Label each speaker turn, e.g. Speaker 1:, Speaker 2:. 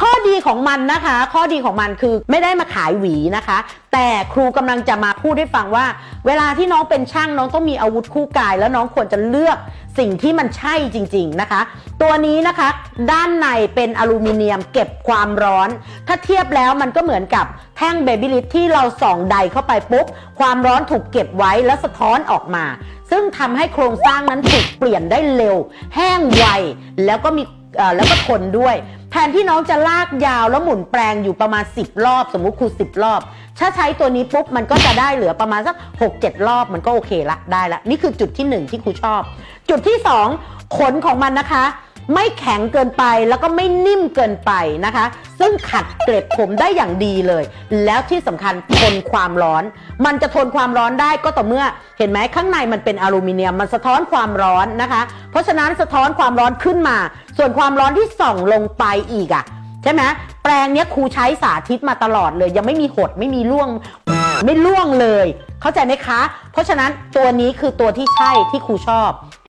Speaker 1: ข้อดีของมันนะคะ ข้อดีของมันคือไม่ได้มาขายหวีนะคะ แต่ครูกำลังจะมาพูดให้ฟังว่า เวลาที่น้องเป็นช่างน้องต้องมีอาวุธคู่กาย แล้วน้องควรจะเลือกสิ่งที่มันใช่จริง ๆนะคะ ตัวนี้นะคะ ด้านในเป็นอลูมิเนียมเก็บความร้อน ถ้าเทียบแล้วมันก็เหมือนกับแท่งเบบี้ลิทที่เราส่องใดเข้าไปปุ๊บ ความร้อนถูกเก็บไว้แล้วสะท้อนออกมา ซึ่งทำให้โครงสร้างนั้นถูกเปลี่ยนได้เร็ว แห้งไวแล้วก็มีแล้วก็ทนด้วย นที่น้องจะลากยาวแล้วหมุนแปลงอยู่ประมาณ 10 รอบ สมมุติครู10 รอบ ถ้าใช้ตัวนี้ปุ๊บมันก็จะได้เหลือประมาณสัก 6-7 รอบมันก็โอเคละได้ละ นี่คือจุดที่ 1 ที่ครูชอบ จุดที่ 2 ขนของมันนะคะ ไม่แข็งเกินไปแล้วก็ไม่นิ่มเกินไปนะคะ ซึ่งขัดเกล็ดผมได้อย่างดีเลย แล้วที่สำคัญทนความร้อน มันจะทนความร้อนได้ก็ต่อเมื่อ เห็นไหมข้างในมันเป็นอลูมิเนียมมันสะท้อนความร้อนนะคะ เพราะฉะนั้นสะท้อนความร้อนขึ้นมา ส่วนความร้อนที่ส่องลงไปอีกอะใช่ไหมแปลงเนี้ยครูใช้สาธิตมาตลอดเลย ยังไม่มีหดไม่มีร่วงไม่ล่วงเลย เข้าใจไหมคะ เพราะฉะนั้นตัวนี้คือตัวที่ใช่ที่ครูชอบ